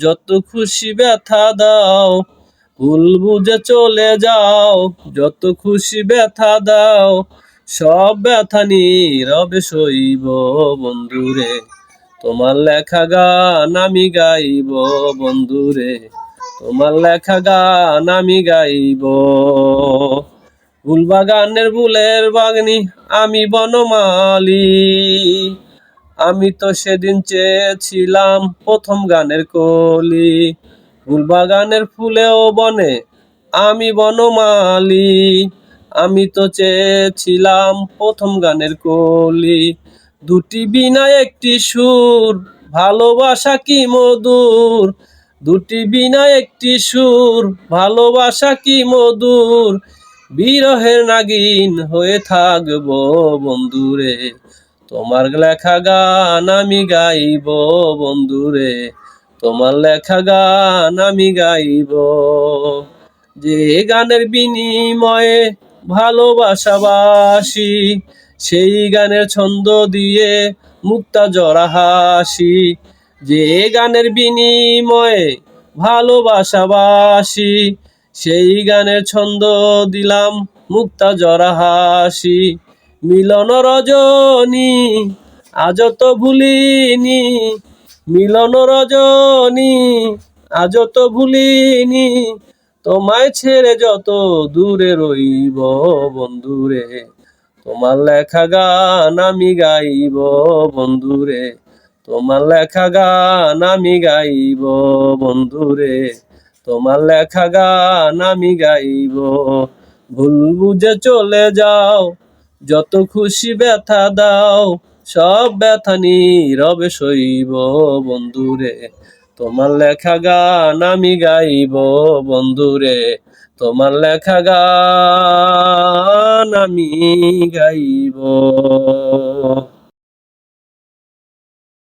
যত খুশি ব্যথা দাও, ভুল বুঝে চলে যাও। যত খুশি ব্যথা দাও, সব ব্যথা নীরবে সইব বন্ধুরে। তোমার লেখা গান আমি গাইব বন্ধুরে। তোমার লেখা গান আমি গাইব। ফুলবাগানের বুলের বাগনি আমি বনমালী। আমি তো সেদিন চেয়েছিলাম প্রথম গানের কলি। ফুলবাগানের ফুলেও বনে আমি বনমালী। আমি তো চেয়েছিলাম প্রথম গানের কলি। দুটি বিনা একটি সুর, ভালোবাসা কি মধুর? দুটি বিনা একটি সুর, ভালোবাসা কি মধুর? বিরহের নাগিন হয়ে থাকব বন্ধুরে। তোমার লেখা গান আমি গাইব বন্ধুরে, তোমার লেখা গান আমি গাইব। যে গানের বিনিময়ে ভালোবাসাবাসি, সেই গানের ছন্দ দিয়ে মুক্তা জরা হাসি। যে গানের বিনিময়ে ভালোবাসাবাসি, সেই গানের ছন্দ দিলাম মুক্তা জরা হাসি। মিলন রজনী আজ তো ভুলিনি। মিলন রজনী আজ তো ভুলিনি। তোমায় ছেড়ে যত দূরে রইব বন্ধুরে, তোমার লেখা গান আমি গাইব বন্ধুরে, তোমার লেখা গান আমি গাইব বন্ধুরে, তোমার লেখা গান আমি গাইব। ভুল বুঝে চলে যাও যত খুশি ব্যথা দাও, সব ব্যথা নীরবে সইব বন্ধুরে। তোমার লেখা গান আমি গাইব বন্ধুরে। তোমার লেখা গান আমি গাইব।